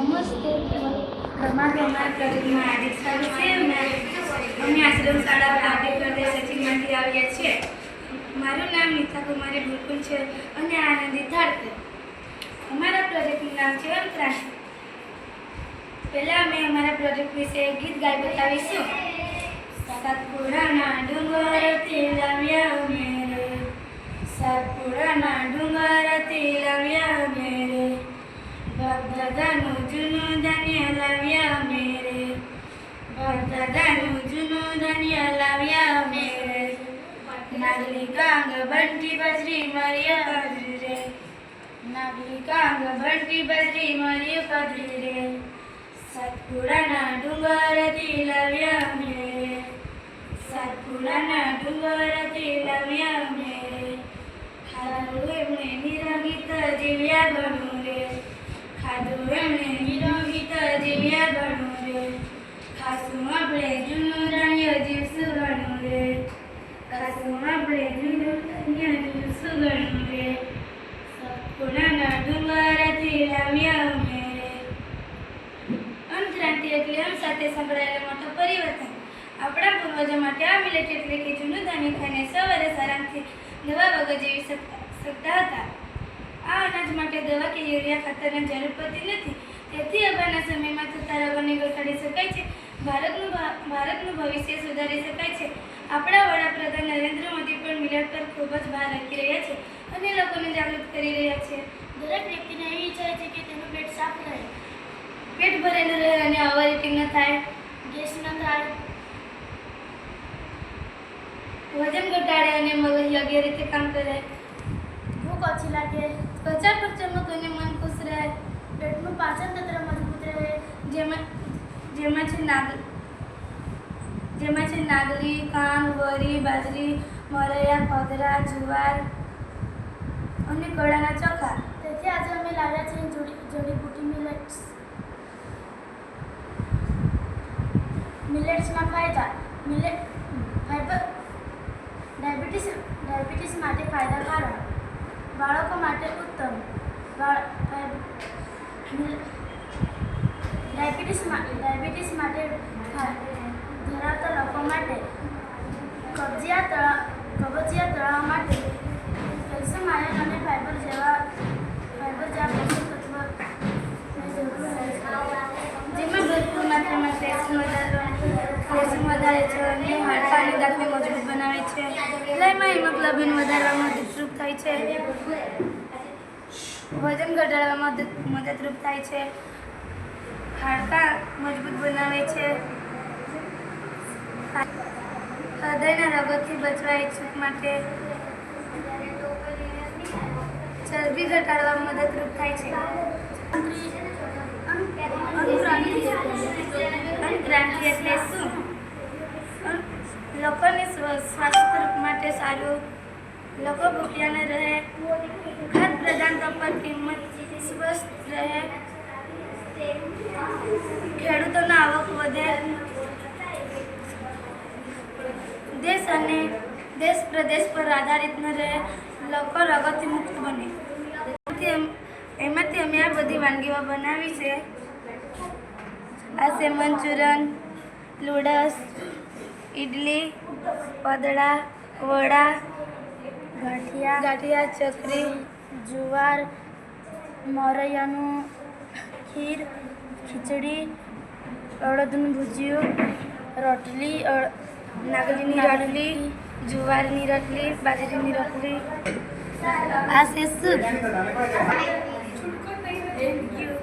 નમસ્તે. અમારા પ્રોજેક્ટમાં હાર્દિક સ્વાગત અમે અમે આશ્રમ શાળા પ્રાપ્તિ પ્રદેશ સચિનમાંથી આવ્યા છીએ. મારું નામ નીતા કુમારી બુલકુલ છે અને આનંદી ધાડકર અમારા પ્રોજેક્ટનું નામ છે અંતરાશ પહેલાં અમે અમારા પ્રોજેક્ટ વિશે ગીત ગાઈ બતાવીશું. સતપુરાના ડુંગરથી લાવ્યા મેરે સતપુરાના બાપદાદાનું જૂનું ધન્ય લાવ્યા મેરે નાગલી કાંગ બંટી બજરી મારી કદરી રે. નાગલી કાંગ બંટી બજરી મારી કદરી રે સતપુરાના ડુંગરથી લાવ્યા મેરે સતપુરાના ડુંગરથી લાવ્યા મેરે ખાધું એમણે નિરગીત જીવ્યા ગણું રે. ખાધું એમણે નિરગીત જીવ્યા ઘણું રે આપણે જૂનું રાણીઓ જીવશું ઘણું રે. ખાસું આપણે જૂનું રાણીઓ જીવ ઘણું રે. સતપુરાના ડુંગરથી લાવ્યા મેરે અંતરાંતિ એટલે સાથે સંકળાયેલો મોટો પરિવર્તન. આપણા પૂર્વજો માટે આ મિલેટ કે જૂનું ધાન્ય સવારે આરામથી દવા વગર જીવી શકતા હતા. આ અનાજ માટે દવા કે યુરિયા ખાતરની જરૂર પડતી નથી. તેથી આગળના સમયમાં થતા રોગોને ઘટાડી શકાય છે. ભારતનું ભારતનું ભવિષ્ય સુધારી શકાય છે. આપણા વડાપ્રધાન નરેન્દ્ર મોદી પણ મિલેટ પર ખૂબ જ ભાર રાખી રહ્યા છે અને લોકોને જાગૃત કરી રહ્યા છે. દરેક વ્યક્તિને એવી ઈચ્છા છે કે તેનું પેટ સાફ રહે. પેટ ભરેલું રહે અને ઓવર ઇટિંગ ન થાય. ગેસ ન થાય. વજન ઘટાડે અને મગજ યોગ્ય રીતે કામ કરે. ભૂખ ઓછી લાગે. ત્વચા પર ચમક અને મન ખુશ રહે. પેટનું પાચન જેમાં છે નાગ, જેમાં છે નાગલી કાંગ વરી, બાજરી, મરૈયા ખોદરા જુવાર અને કળાના ચોખા. તેથી આજે અમે લાવ્યા જોડી જડીબુટી મિલેટ્સ મિલેટ્સમાં ફાયદા મિલેટ ફાઈબર ડાયાબિટીસ ડાયાબિટીસ માટે ફાયદાકારક. બાળકો માટે ઉત્તમ. બાળ ડાયાબિટીસ ડાયાબિટીસ માટે ધરાવતા લોકો માટે કબજિયાત કબજિયાત તળાવ માટે કેલ્શિયમ, આયન અને ફાઈબર જેવા ફાઈબર જેવા પોષક જેમાં ભરપૂર માત્રામાં કેલ્શિયમ કેલ્શિયમ વધારે છે અને હાડકાની દાંતને મજબૂત બનાવે છે. લયમાં હિમોગ્લોબિન વધારવામાં મદદરૂપ થાય છે. વજન ઘટાડવામાં મદદ, મદદરૂપ થાય છે. હાડકાં મજબૂત બનાવે છે. હૃદયના રોગોથી બચવા ઈચ્છુક માટે ચરબી ઘટાડવામાં મદદરૂપ થાય છે. અનુક્રાંતિ એટલે શું? લોકોને સ્વ- સ્વાસ્થ્ય માટે સારું. લોકો ભૂખ્યા રહે. ખાદ્ય પદાર્થો પર કિંમત સ્વસ્થ રહે. ખેડૂતોનો આવક વધે. દેશ અને દેશ પ્રદેશ પર આધારિત ન રહે, લોકો રોગોથી મુક્ત બને. એમાંથી અમે આ બધી વાનગીઓ બનાવી છે. આ છે મંચુરન નૂડલ્સ ઇડલી પદડા વડા, ગાંઠિયા ગાંઠિયા, ચકરી, જુવાર, મોરૈયાનું ખીર ખીચડી અડદનું ભુજિયું રોટલી નાગલીની રોટલી જુવારની રોટલી બાજરીની રોટલી. આ છે સૂપ થેન્ક યુ